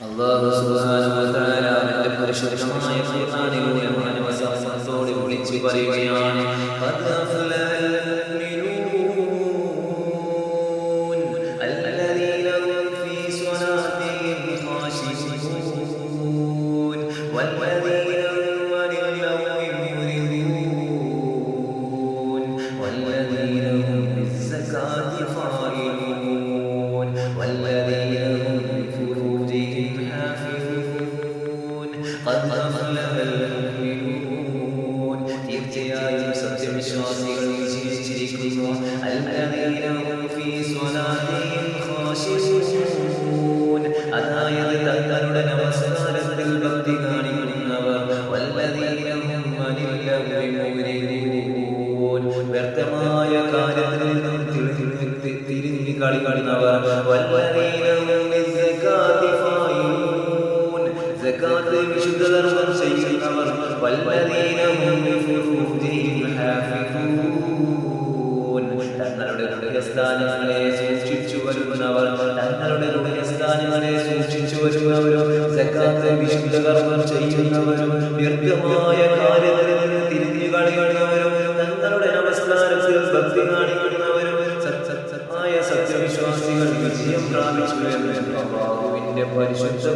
അല്ലാഹു സുബ്ഹാനഹു വ തആല അവന്റെ പരിശുദ്ധമായ ഖുർആനിലൂടെ മനവസത്തോടെ വിളിച്ചു പറയുകയാണ് ഖദ് അഫ്ലഹൽ മുഅ്മിനൂൻ الذين هم في صلاتهم خاشعون والذين هم عن اللغو معرضون والذين هم للزكاة فاعلون തീർച്ചയായും നമസ്കാരത്തിൽ ഭക്തി കാണിക്കുന്നവർ കാര്യത്തിൽ തിരിഞ്ഞു കളി കളിക്കുന്നവർ വല്ലതീന വിശുദ്ധ ചെയ്യുന്നവർ തങ്ങളുടെ ഹൃദയസ്ഥാനങ്ങളെ സൂക്ഷിച്ചു വരുന്നവർ തങ്ങളുടെ ഹൃദയസ്ഥാനങ്ങളെ സൂക്ഷിച്ചു വരുന്നവരും സക്കാത്ത വിശുദ്ധ കർമ്മം ചെയ്യുന്നവരും വ്യക്തമായ കാര്യത്തിൽ നിന്ന് തിരിഞ്ഞു കളിക്കുന്നവരും തങ്ങളുടെ നമസ്കാരത്തിൽ ഭക്തി കാണിക്കുന്നവരും സത്യസത്സമായ സത്യവിശ്വാസികൾ വിജയം പ്രാപിച്ചു എന്ന് പരിശുദ്ധ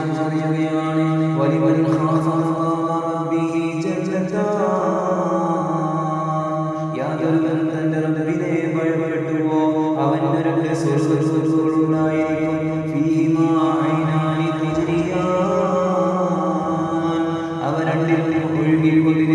അറിയുകയാണ്. വലിവൻ ഭയപ്പെട്ടുവോ? അവൻ അവന്റെ സ്വരുണ്ടായിരിക്കും അവ രണ്ടിലും ഒഴുകിക്കൊണ്ടിരിക്കും